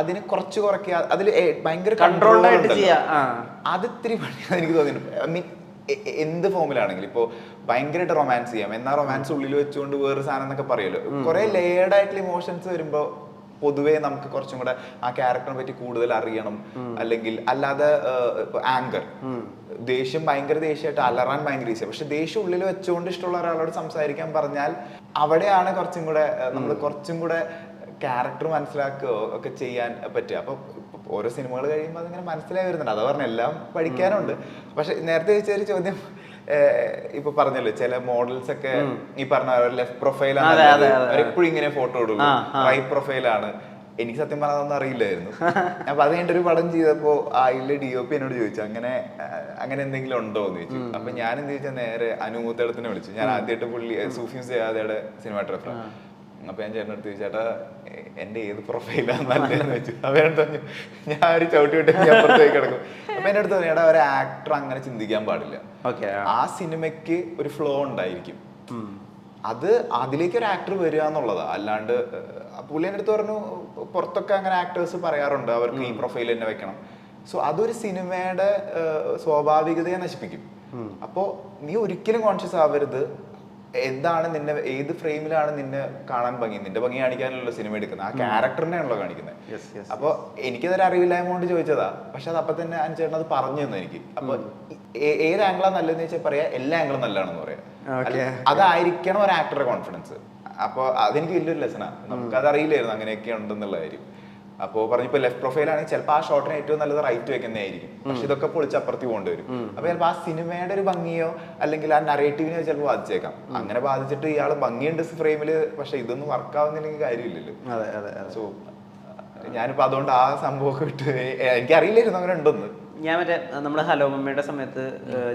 അതിനെ കുറച്ച് കുറയ്ക്കുക. അതിൽ ഭയങ്കര കൺട്രോൾഡ് control ആയിട്ട് ഉണ്ടല്ലോ. ചെയ്യാ. അത് ഇത്തിരി പണിയാണ് എനിക്ക് തോന്നിയിട്ടുണ്ട് ഐ മീൻ എന്ത് ഫോമിലാണെങ്കിലും ഇപ്പോൾ ഭയങ്കരമായിട്ട് റൊമാൻസ് ചെയ്യാം. എന്നാൽ റൊമാൻസ് ഉള്ളിൽ വെച്ചുകൊണ്ട് വേറെ സാധനം എന്നൊക്കെ പറയുമല്ലോ കുറെ ലേയേർഡ് ആയിട്ടുള്ള ഇമോഷൻസ് വരുമ്പോൾ പൊതുവേ നമുക്ക് കുറച്ചും കൂടെ ആ ക്യാരക്ടറിനെ പറ്റി കൂടുതൽ അറിയണം. അല്ലെങ്കിൽ അല്ലാതെ ആങ്കർ ദേഷ്യം ഭയങ്കര ദേഷ്യമായിട്ട് അലറാൻ ഭയങ്കര ഈസിയാണ് പക്ഷെ ദേഷ്യം ഉള്ളിൽ വെച്ചുകൊണ്ട് ഇഷ്ടമുള്ള ഒരാളോട് സംസാരിക്കാൻ പറഞ്ഞാൽ അവിടെയാണ് കുറച്ചും കൂടെ നമ്മൾ കുറച്ചും കൂടെ ക്യാരക്ടർ മനസ്സിലാക്കുകയോ ഒക്കെ ചെയ്യാൻ പറ്റുക. അപ്പൊ ഓരോ സിനിമകൾ കഴിയുമ്പോൾ അതിങ്ങനെ മനസ്സിലായി വരുന്നുണ്ട്. അത് പറഞ്ഞ എല്ലാം പഠിക്കാനുണ്ട്. പക്ഷെ നേരത്തെ ചോദിച്ച ഒരു ചോദ്യം ഇപ്പൊ പറഞ്ഞല്ലോ ചില മോഡൽസ് ഒക്കെ ഈ പറഞ്ഞ ലെഫ്റ്റ് പ്രൊഫൈലാണ് എപ്പോഴും. ഇങ്ങനെ ഫോട്ടോ ഇടുള്ളൂ. പ്രൊഫൈൽ റൈറ്റ് പ്രൊഫൈലാണ് എനിക്ക് സത്യം പറഞ്ഞതൊന്നും അറിയില്ലായിരുന്നു. അപ്പൊ അത് കഴിഞ്ഞിട്ട് ഒരു പടം ചെയ്തപ്പോ അതിലെ ഡി ഒ പി എന്നോട് ചോദിച്ചു അങ്ങനെ അങ്ങനെ എന്തെങ്കിലും ഉണ്ടോ? എന്ന് ചോദിച്ചു. അപ്പൊ ഞാൻ എന്ത് ചോദിച്ചാൽ നേരെ അനുമൂത്തേടത്തിനെ വിളിച്ചു. ഞാൻ ആദ്യമായിട്ട് പുള്ളി സൂഫിയും സിനിമ സിനിമാറ്റോഗ്രാഫർ അപ്പൊ ഞാൻ ചേട്ടൻ അടുത്ത് ചേട്ടാ എ- എന്റെ ഏത് പ്രൊഫൈലാണ് നല്ലതെന്ന് വെച്ചു? അപ്പൊ പറഞ്ഞു ഞാൻ ഒരു ചവിട്ടി വിട്ട് അപ്പുറത്തേക്ക് കിടക്കും. അപ്പൊ എന്റെ അടുത്ത് പറഞ്ഞു എടാ ഒരു ആക്ടർ അങ്ങനെ ചിന്തിക്കാൻ പാടില്ല. ഓക്കെ ആ. സിനിമയ്ക്ക് ഒരു ഫ്ലോ ഉണ്ടായിരിക്കും. അത് അതിലേക്ക് ഒരു ആക്ടർ വരിക എന്നുള്ളതാ. അല്ലാണ്ട് പുള്ളി എന്റെ അടുത്ത് പറഞ്ഞു പുറത്തൊക്കെ അങ്ങനെ ആക്ടേഴ്സ് പറയാറുണ്ട് അവർക്ക് ഈ പ്രൊഫൈൽ തന്നെ വെക്കണം. സോ അതൊരു സിനിമയുടെ സ്വാഭാവികതയെ നശിപ്പിക്കും. അപ്പോൾ നീ ഒരിക്കലും കോൺഷ്യസ് ആവരുത്. എന്താണ് നിന്നെ ഏത് ഫ്രെയിമിലാണ് നിന്നെ കാണാൻ ഭംഗി? നിന്റെ ഭംഗി കാണിക്കാനല്ലോ സിനിമ എടുക്കുന്നത്. ആ ക്യാരക്ടറിനെ ആണല്ലോ കാണിക്കുന്നത്. Yes, yes. അപ്പൊ എനിക്കതൊരു അറിവില്ലായ്മ കൊണ്ട് ചോദിച്ചതാ. പക്ഷെ അത് അപ്പൊ തന്നെ അനുചേട്ടൻ അത് പറഞ്ഞു തന്നു എനിക്ക്. അപ്പൊ ഏത് ആംഗിളാ നല്ലതെന്ന് വെച്ചാൽ പറയാ എല്ലാ ആംഗിളും നല്ലതാണെന്ന് പറയാം. അതായിരിക്കണം ഒരു ആക്ടറുടെ കോൺഫിഡൻസ് അപ്പൊ അതെനിക്ക് വലിയൊരു ലെസണാ നമുക്ക് അത് അറിയില്ലായിരുന്നു അങ്ങനെയൊക്കെ ഉണ്ടെന്നുള്ള കാര്യം. അപ്പോൾ പറഞ്ഞപ്പോ ലെഫ്റ്റ് പ്രൊഫൈൽ ആണെങ്കിൽ ചിലപ്പോൾ ആ ഷോട്ടിന് ഏറ്റവും നല്ലത് റൈറ്റ് വെക്കുന്നതായിരിക്കും. പക്ഷെ ഇതൊക്കെ പൊളിച്ച് അപ്പുറത്തി കൊണ്ടുവരും. വരും അപ്പൊ ചിലപ്പോൾ ആ സിനിമയുടെ ഒരു ഭംഗിയോ അല്ലെങ്കിൽ ആ നറേറ്റീവിനെയോ ചിലപ്പോൾ ബാധിച്ചേക്കാം. അങ്ങനെ ബാധിച്ചിട്ട് ഇയാൾ ഭംഗിയുണ്ട് ഫ്രെയിമിൽ പക്ഷെ ഇതൊന്നും വർക്ക് ആവുന്നില്ലെങ്കിൽ കാര്യമില്ലല്ലോ. സോ ഞാനിപ്പോ അതുകൊണ്ട് ആ സംഭവമൊക്കെ വിട്ട് എനിക്ക് അറിയില്ലായിരുന്നു അങ്ങനെ ഉണ്ടെന്ന്. ഞാൻ മറ്റേ നമ്മുടെ ഹലോ മമ്മിയുടെ സമയത്ത്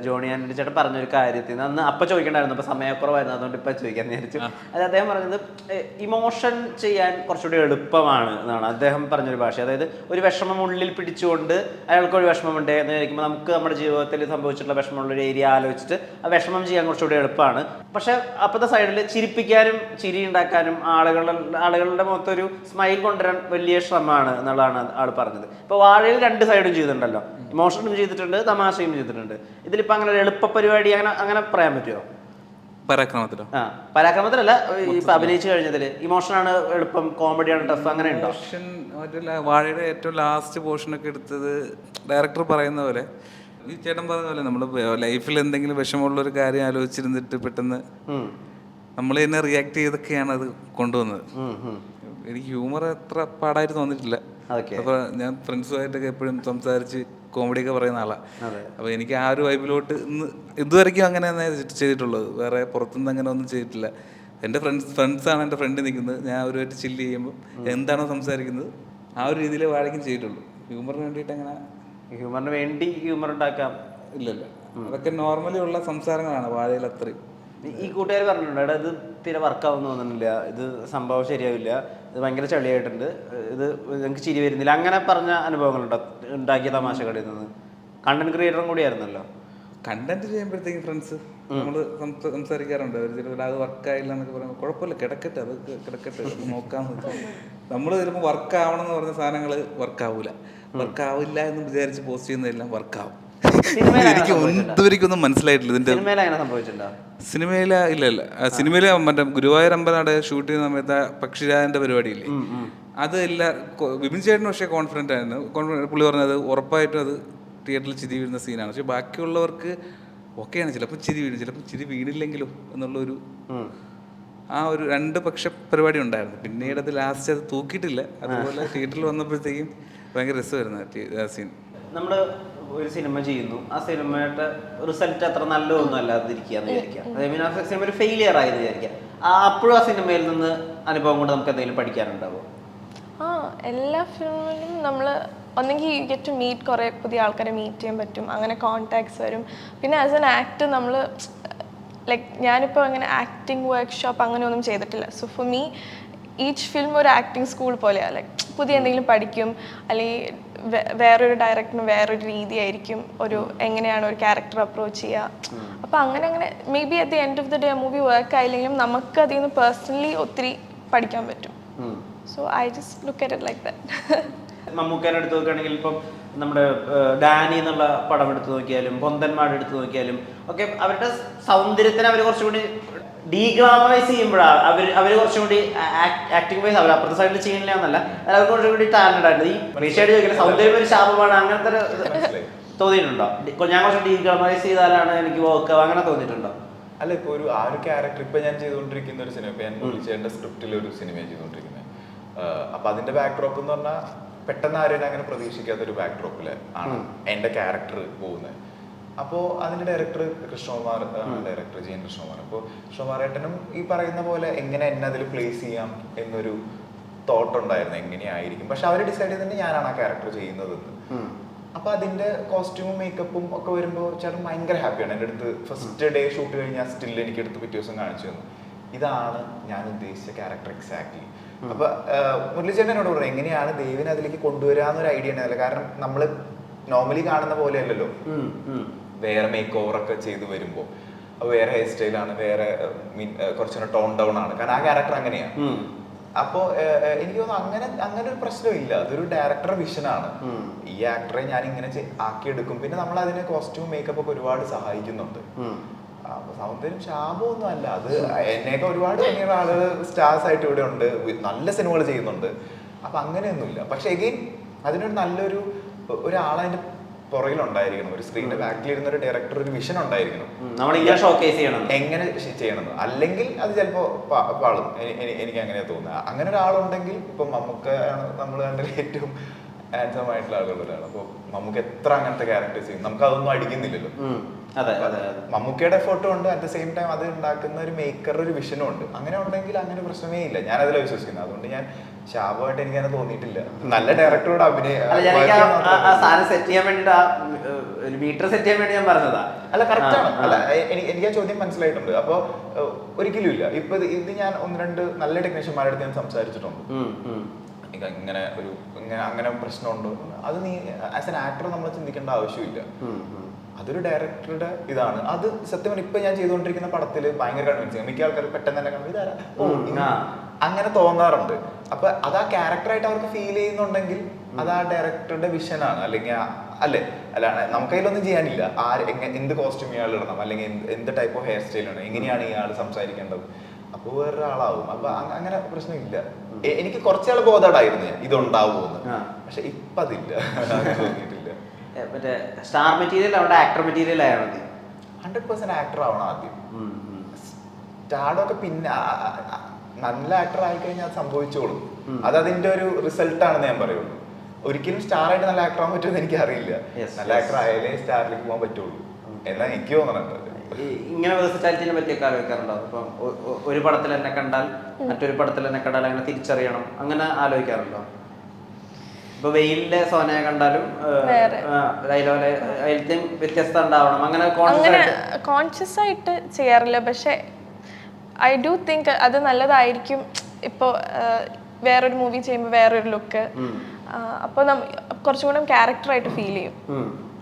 ജോണി ആൻഡി ചേട്ടൻ പറഞ്ഞൊരു കാര്യത്തിൽ നിന്ന് അന്ന് അപ്പൊ ചോദിക്കണ്ടായിരുന്നു അപ്പൊ സമയക്കുറവായിരുന്നു അതുകൊണ്ട് ഇപ്പൊ ചോദിക്കാൻ വിചാരിച്ചു. അത് അദ്ദേഹം പറഞ്ഞത് ഇമോഷൻ ചെയ്യാൻ കുറച്ചുകൂടി എളുപ്പമാണ് എന്നാണ് അദ്ദേഹം പറഞ്ഞൊരു ഭാഷ. അതായത് ഒരു വിഷമം ഉള്ളിൽ പിടിച്ചുകൊണ്ട് അയാൾക്ക് ഒരു വിഷമമുണ്ട് എന്ന് വിചാരിക്കുമ്പോൾ നമുക്ക് നമ്മുടെ ജീവിതത്തിൽ സംഭവിച്ചിട്ടുള്ള വിഷമമുള്ള ഒരു ഏരിയ ആലോചിച്ചിട്ട് ആ വിഷമം ചെയ്യാൻ കുറച്ചുകൂടി എളുപ്പമാണ്. പക്ഷെ അപ്പത്തെ സൈഡിൽ ചിരിപ്പിക്കാനും ചിരി ഉണ്ടാക്കാനും ആളുകളുടെ ആളുകളുടെ മൊത്തം ഒരു സ്മൈൽ കൊണ്ടുവരാൻ വലിയ ശ്രമമാണ് എന്നുള്ളതാണ് ആൾ പറഞ്ഞത്. ഇപ്പൊ വാഴയിൽ രണ്ട് സൈഡും ചെയ്തിട്ടുണ്ടല്ലോ. ഇമോഷനും ചെയ്തിട്ടുണ്ട് തമാശയും ചെയ്തിട്ടുണ്ട്. ഇതിലിപ്പോ അങ്ങനെ ഒരു എളുപ്പ പരിപാടി അങ്ങനെ അങ്ങനെ പറയാൻ പറ്റുമോ പരാക്രമത്തിലോ? ആ പരാക്രമത്തിലല്ല ഇപ്പൊ അഭിനയിച്ചു കഴിഞ്ഞതിൽ ഇമോഷനാണ് എളുപ്പം കോമഡിയാണ് ടഫ് അങ്ങനെ ഉണ്ടോ? വാഴയുടെ ഏറ്റവും ലാസ്റ്റ് പോർഷൻ ഒക്കെ എടുത്തത് ഡയറക്ടർ പറയുന്ന പോലെ. ഈ ചേട്ടൻ പറഞ്ഞ പോലെ നമ്മൾ ലൈഫിൽ എന്തെങ്കിലും വിഷമമുള്ള ഒരു കാര്യം ആലോചിച്ചിരുന്നിട്ട് പെട്ടെന്ന് നമ്മൾ തന്നെ റിയാക്ട് ചെയ്തൊക്കെയാണ് അത് കൊണ്ടുവന്നത്. എനിക്ക് ഹ്യൂമർ അത്ര പാടായിട്ട് തോന്നിയിട്ടില്ല. അപ്പൊ ഞാൻ ഫ്രണ്ട്സുമായിട്ടൊക്കെ എപ്പോഴും സംസാരിച്ച് കോമഡിയൊക്കെ പറയുന്ന ആളാണ്. അപ്പോൾ എനിക്ക് ആ ഒരു വൈബിലോട്ട് ഇന്ന് ഇതുവരെയ്ക്കും അങ്ങനെ തന്നെ ചെയ്തിട്ടുള്ളത്. വേറെ പുറത്തുനിന്ന് അങ്ങനെ ഒന്നും ചെയ്തിട്ടില്ല. എന്റെ ഫ്രണ്ട്സ് ഫ്രണ്ട്സാണ് എന്റെ ഫ്രണ്ട് നിൽക്കുന്നത്. ഞാൻ അവരുമായിട്ട് ചില്ല് ചെയ്യുമ്പോൾ എന്താണോ സംസാരിക്കുന്നത് ആ ഒരു രീതിയിലേ വാഴയ്ക്കും ചെയ്തിട്ടുള്ളൂ. ഹ്യൂമറിന് വേണ്ടിയിട്ട് അങ്ങനെ ഹ്യൂമറിന് വേണ്ടി ഹ്യൂമർ ഉണ്ടാക്കാം. ഇല്ലല്ല അതൊക്കെ നോർമലി ഉള്ള സംസാരങ്ങളാണ് വാഴയിൽ അത്രയും. ഈ- ഈ കൂട്ടുകാർ പറഞ്ഞിട്ടുണ്ട് ഇത് തീരെ വർക്കാവുന്ന തോന്നുന്നില്ല. ഇത് സംഭവം ശരിയാവില്ല. ഇത് ഭയങ്കര ചളിയായിട്ടുണ്ട്. ഇത് ഞങ്ങൾക്ക് ചിരി വരുന്നില്ല. അങ്ങനെ പറഞ്ഞ അനുഭവങ്ങളുണ്ടോ? ഉണ്ടാക്കിയ തമാശകളിൽ നിന്ന്. കണ്ടന്റ് ക്രിയേറ്ററും കൂടിയായിരുന്നല്ലോ. കണ്ടന്റ് ചെയ്യുമ്പോഴത്തേക്കും ഫ്രണ്ട്സ് നമ്മൾ സംസാരിക്കാറുണ്ട്. അവർ ചിലപ്പോൾ അത് വർക്കായില്ല എന്നൊക്കെ പറയുമ്പോൾ കുഴപ്പമില്ല കിടക്കട്ടെ അത് കിടക്കട്ടെ നോക്കാം നമ്മൾ ചിലപ്പോൾ വർക്കാവണം എന്ന് പറഞ്ഞ സാധനങ്ങൾ വർക്കാവൂല വർക്കാവില്ല എന്ന് വിചാരിച്ച് പോസ്റ്റ് ചെയ്യുന്നതെല്ലാം വർക്കാവും എനിക്ക് ഇതുവരെയ്ക്കൊന്നും മനസ്സിലായിട്ടില്ല. ഇതിന്റെ സിനിമയിൽ സംഭവിച്ചിട്ടുണ്ടോ? ഇല്ല ഇല്ല. സിനിമയിലെ മറ്റേ ഗുരുവായൂർ അമ്പലനാട് ഷൂട്ട് ചെയ്യുന്ന സമയത്ത് പക്ഷിരാജന്റെ പരിപാടിയില്ലേ? അത് എല്ലാ വിമിൻ വിപിൻ ചേട്ടന് പക്ഷേ കോൺഫിഡന്റ് ആയിരുന്നു. പുള്ളി പറഞ്ഞത് ഉറപ്പായിട്ടും അത് തിയേറ്ററിൽ ചിരി വീഴുന്ന സീനാണ് പക്ഷെ ബാക്കിയുള്ളവർക്ക് ഓക്കെയാണ് ചിലപ്പോൾ ചിരി വീഴും ചിലപ്പോൾ ചിരി വീണില്ലെങ്കിലും എന്നുള്ളൊരു ആ ഒരു രണ്ട് പക്ഷ പരിപാടി ഉണ്ടായിരുന്നു. പിന്നീട് അത് ലാസ്റ്റ് അത് തൂക്കിയിട്ടില്ല. അതുപോലെ തിയേറ്ററിൽ വന്നപ്പോഴത്തേക്കും ഭയങ്കര രസമായിരുന്നു സീൻ നമ്മൾ ഒരു സിനിമ ചെയ്യുന്നു. ആ സിനിമയുടെ റിസൾട്ട് അത്ര നല്ലതൊന്നും അല്ലാതിരിക്കുക എന്ന് വിചാരിക്കാം ആ സിനിമ ഒരു ഫെയിലിയർ ആയെന്ന് വിചാരിക്കാം അപ്പോഴും ആ സിനിമയിൽ നിന്ന് അനുഭവം കൊണ്ട് നമുക്ക് എന്തെങ്കിലും പഠിക്കാനുണ്ടാവും? ആ എല്ലാ ഫിലിമിലും നമ്മൾ ഒന്നെങ്കിൽ യു ഗെറ്റ് ടു മീറ്റ് കുറേ പുതിയ ആൾക്കാരെ മീറ്റ് ചെയ്യാൻ പറ്റും. അങ്ങനെ കോൺടാക്ട്സ് വരും. പിന്നെ ആസ് എൻ ആക്ട് നമ്മൾ ലൈക്ക് ഞാനിപ്പോൾ അങ്ങനെ ആക്ടിങ് വർക്ക്ഷോപ്പ് അങ്ങനെയൊന്നും ചെയ്തിട്ടില്ല. So for me each film ഒരു ആക്ടിങ് സ്കൂൾ പോലെയാണ് ലൈക്ക് പുതിയ എന്തെങ്കിലും പഠിക്കും. അല്ലെങ്കിൽ വേറൊരു ഡയറക്ടറിന് വേറൊരു രീതിയായിരിക്കും ഒരു എങ്ങനെയാണ് ഒരു ക്യാരക്ടർ അപ്രോച്ച് ചെയ്യുക അപ്പോൾ അങ്ങനെ അങ്ങനെ maybe at the end of the day movie work ആയില്ലെങ്കിലും നമുക്ക് അതിൽ നിന്ന് പേഴ്സണലി ഒത്തിരി പഠിക്കാൻ പറ്റും. So I just look at it like that മമ്മൂക്കേനെ എടുത്ത് നോക്കുകയാണെങ്കിൽ ഇപ്പം നമ്മുടെ ഡാനി എന്നുള്ള പടം എടുത്ത് നോക്കിയാലും പൊന്തന്മാട് എടുത്ത് നോക്കിയാലും ഒക്കെ അവരുടെ സൗന്ദര്യത്തിന് അവർ കുറച്ചുകൂടി ഡീഗ്ലാമറൈസ് ചെയ്യുമ്പോഴാണ് അവർ അവർ കുറച്ചും കൂടി ആക്ടിംഗ് വൈസ് അവർ അപ്പുറത്തെ സൈഡിൽ ചെയ്യണില്ല എന്നല്ല. അവർ കുറച്ചും കൂടി ടാലന്റ് ആയിട്ട് ഈ റീഷായിട്ട് ചോദിക്കില്ല സൗന്ദര്യം ഒരു ശാപമാണ്. അങ്ങനത്തെ ഒരു തോന്നിയിട്ടുണ്ടോ? ഞാൻ കുറച്ച് ഡീഗ്ലാമറൈസ് ചെയ്താലാണ് എനിക്ക് വർക്ക് അങ്ങനെ തോന്നിയിട്ടുണ്ടോ? അല്ല ഇപ്പൊ ഒരു ആ ഒരു ക്യാരക്ടർ ഇപ്പൊ ഞാൻ ചെയ്തുകൊണ്ടിരിക്കുന്ന ഒരു സിനിമ ഇപ്പൊ ഞാൻ മുരളിച്ചേട്ടന്റെ സ്ക്രിപ്റ്റിൽ ഒരു സിനിമ ചെയ്തുകൊണ്ടിരിക്കുന്നത് അപ്പൊ അതിന്റെ ബാക്ക്ഡ്രോപ്പ് എന്ന് പറഞ്ഞാൽ പെട്ടെന്ന് ആരും അങ്ങനെ പ്രതീക്ഷിക്കാത്ത ഒരു ബാക്ക്ഡ്രോപ്പിൽ ആണ് എന്റെ ക്യാരക്ടർ പോകുന്നത് അപ്പോൾ അതിന്റെ ഡയറക്ടർ കൃഷ്ണകുമാർ ഡയറക്ടർ ജീൻ കൃഷ്ണകുമാർ അപ്പോൾ കൃഷ്ണകുമാർ. ഏട്ടനും ഈ പറയുന്ന പോലെ എങ്ങനെ എന്നെ അതിൽ പ്ലേസ് ചെയ്യാം എന്നൊരു തോട്ട് ഉണ്ടായിരുന്നു എങ്ങനെയായിരിക്കും. പക്ഷെ അവർ ഡിസൈഡ് ചെയ്തിട്ട് ഞാനാണ് ആ ക്യാരക്ടർ ചെയ്യുന്നത് അപ്പൊ അതിന്റെ കോസ്റ്റ്യൂമും മേക്കപ്പും ഒക്കെ വരുമ്പോൾ ചേട്ടൻ ഭയങ്കര ഹാപ്പിയാണ് എന്റെ അടുത്ത് ഫസ്റ്റ് ഡേ ഷൂട്ട് കഴിഞ്ഞാൽ സ്റ്റിൽ എനിക്ക് എടുത്ത് പിറ്റേ ദിവസം കാണിച്ചു തന്നു. ഇതാണ് ഞാൻ ഉദ്ദേശിച്ച ക്യാരക്ടർ എക്സാക്ട്ലി അപ്പൊ മുരളിച്ചേട്ടൻ എന്നോട് പറഞ്ഞു എങ്ങനെയാണ് ദേവിനെ അതിലേക്ക് കൊണ്ടുവരാന്നൊരു ഐഡിയ ഉണ്ടായില്ല കാരണം നമ്മൾ നോർമലി കാണുന്ന പോലെ അല്ലല്ലോ. വേറെ മേക്ക് ഓവർ ഒക്കെ ചെയ്ത് വരുമ്പോൾ. വേറെ ഹെയർ സ്റ്റൈലാണ് വേറെ മീൻ കുറച്ചുകൂടെ ടോൺ ഡൗൺ ആണ്. കാരണം ആ ക്യാരക്ടർ അങ്ങനെയാണ്. അപ്പോ എനിക്ക് തോന്നുന്നു അങ്ങനെ അങ്ങനെ ഒരു പ്രശ്നമില്ല അതൊരു ഡയറക്ടർ വിഷനാണ്. ഈ ആക്ടറെ ഞാൻ ഇങ്ങനെ ആക്കിയെടുക്കും. പിന്നെ നമ്മൾ അതിനെ കോസ്റ്റ്യൂം മേക്കപ്പ് ഒക്കെ ഒരുപാട് സഹായിക്കുന്നുണ്ട്. സൗന്ദര്യം ശാപമൊന്നും അല്ല. അത് എന്നെയൊക്കെ ഒരുപാട് വലിയ ആളുകൾ സ്റ്റാർസ് ആയിട്ട് ഇവിടെ ഉണ്ട്. നല്ല സിനിമകൾ ചെയ്യുന്നുണ്ട്. അപ്പൊ അങ്ങനെയൊന്നുമില്ല. പക്ഷെ എഗെയിൻ അതിനൊരു നല്ലൊരു ഒരാളതിന്റെ പുറകിലുണ്ടായിരിക്കണം. ഒരു സ്ക്രീനിന്റെ ബാക്കിൽ ഇരുന്ന ഒരു ഡയറക്ടർ ഒരു വിഷൻ ഉണ്ടായിരിക്കണം. നമ്മളിങ്ങനെ ഷോക്കേസ് ചെയ്യണം എങ്ങനെ ചെയ്യണം അല്ലെങ്കിൽ അത് ചിലപ്പോ പാളും. എനി- എനി- എനിക്ക് അങ്ങനെയാ തോന്നുന്നത് അങ്ങനെ ഒരാളുണ്ടെങ്കിൽ ഇപ്പൊ മമ്മൂക്ക ആണ് നമ്മൾ കണ്ടതിൽ ഏറ്റവും ഹാൻഡ്സം ആയിട്ടുള്ള ആളുകളാണ് അപ്പോൾ മമ്മൂക്ക എത്ര അങ്ങനത്തെ ക്യാരക്ടേഴ്സ് ചെയ്യും? നമുക്ക് അതൊന്നും അടിക്കുന്നില്ലല്ലോ. മമ്മൂക്കയുടെ ഫോട്ടോ ഉണ്ട് അറ്റ് ദ സെയിം ടൈം അത് ഉണ്ടാക്കുന്ന ഒരു മേക്കറുടെ ഒരു വിഷനും ഉണ്ട്. അങ്ങനെ ഉണ്ടെങ്കിൽ അങ്ങനെ പ്രശ്നമേ ഇല്ല. ഞാൻ അതിൽ വിശ്വസിക്കുന്നു അതുകൊണ്ട് ഞാൻ ശാപമായിട്ട് എനിക്ക് അങ്ങനെ തോന്നിയിട്ടില്ല. നല്ല ഡയറക്ടറോട് അഭിനയം സെറ്റ് ചെയ്യാൻ വേണ്ടിട്ട് ഒരു മീറ്റർ സെറ്റ് ചെയ്യാൻ വേണ്ടി ഞാൻ പറഞ്ഞതാ. അല്ല കറക്റ്റ് ആണ്. ആ, ആ. അല്ല എനിക്ക് എനിക്ക് ആ ചോദ്യം മനസ്സിലായിട്ടുണ്ട്. അപ്പോൾ ഒരിക്കലും ഇല്ല. ഇപ്പൊ ഇത് ഞാൻ ഒന്ന് രണ്ട് നല്ല ടെക്നീഷ്യന്മാരുടെ അടുത്ത് ഞാൻ സംസാരിച്ചിട്ടുണ്ട്. ഇങ്ങനെ ഒരു ഇങ്ങനെ അങ്ങനെ പ്രശ്നമുണ്ടോ അത് നീ ആസ് എൻ ആക്ടർ നമ്മൾ ചിന്തിക്കേണ്ട ആവശ്യമില്ല. അതൊരു ഡയറക്ടറുടെ ഇതാണ്. അത് സത്യം ഇപ്പൊ ഞാൻ ചെയ്തുകൊണ്ടിരിക്കുന്ന പടത്തിൽ ഭയങ്കര കൺവിൻസിങ് മിക്ക ആൾക്കാർ പെട്ടെന്ന് തന്നെ കണ്ടു ഇതാരാ? ഓ. അങ്ങനെ തോന്നാറുണ്ട്. അപ്പൊ അത് ആ ക്യാരക്ടറായിട്ട് അവർക്ക് ഫീൽ ചെയ്യുന്നുണ്ടെങ്കിൽ അത് ആ ഡയറക്ടറുടെ വിഷനാണ് അല്ലെങ്കിൽ അല്ലെ അല്ലേ? അല്ല നമുക്ക് അതിലൊന്നും ചെയ്യാനില്ല. ആര് എന്ത് കോസ്റ്റ്യൂം ഇയാൾ ഇടണം? അല്ലെങ്കിൽ എന്ത് ടൈപ്പ് ഓഫ് ഹെയർ സ്റ്റൈൽ ആണ് എങ്ങനെയാണ് ഇയാൾ സംസാരിക്കേണ്ടത്? അപ്പോൾ വേറൊരാളാവും. അപ്പൊ അങ്ങനെ പ്രശ്നമില്ല. എനിക്ക് കുറച്ചാൾ ബോധമായിരുന്നു ഞാൻ. ഇതുണ്ടാവുമെന്ന്. പക്ഷെ ഇപ്പതില്ല. തോന്നിയിട്ടില്ല. മറ്റേ സ്റ്റാർ മെറ്റീരിയൽ അവിടെ ആക്ടർ മെറ്റീരിയൽ ആയാൽ മതി. ഹൺഡ്രഡ് പെർസെന്റ് ആക്ടർ ആവണം ആദ്യം. സ്റ്റാർഡൊക്കെ പിന്നെ നല്ല ആക്ടർ ആയി കഴിഞ്ഞാൽ അത് സംഭവിച്ചോളും. അത് അതിന്റെ ഒരു റിസൾട്ട് ആണെന്ന് ഞാൻ പറയുള്ളൂ. ഒരിക്കലും സ്റ്റാർ ആയിട്ട് നല്ല ആക്ടർ ആവാൻ പറ്റുമെന്ന് എനിക്ക് അറിയില്ല നല്ല ആക്ടർ ആയാലേ സ്റ്റാറിലേക്ക് പോകാൻ പറ്റുള്ളൂ. എന്നാ എനിക്ക് തോന്നണുണ്ട് ഇങ്ങനെ വേഴ്സിറ്റാലിറ്റിനെ പറ്റിയൊക്കെ ആലോചിക്കാറുണ്ടോ? ഇപ്പം ഒരു പടത്തിൽ എന്നെ കണ്ടാൽ മറ്റൊരു പടത്തിൽ എന്നെ കണ്ടാൽ അങ്ങനെ തിരിച്ചറിയണം. അങ്ങനെ ആലോചിക്കാറുണ്ടോ? ഇപ്പൊ വെയിലിന്റെ സോനയെ കണ്ടാലും. അതിലെ വ്യത്യസ്തത ഉണ്ടാവണം അങ്ങനെ കോൺഷ്യസ് അങ്ങനെ ആയിട്ട് കോൺഷ്യസ് ആയിട്ട് ചെയ്യാറില്ല പക്ഷെ ഐ ഡു തിങ്ക് അത് നല്ലതായിരിക്കും ഇപ്പോൾ വേറൊരു മൂവി ചെയ്യുമ്പോൾ വേറൊരു ലുക്ക്. അപ്പോൾ കുറച്ചും കൂടെ ക്യാരക്ടറായിട്ട് ഫീൽ ചെയ്യും.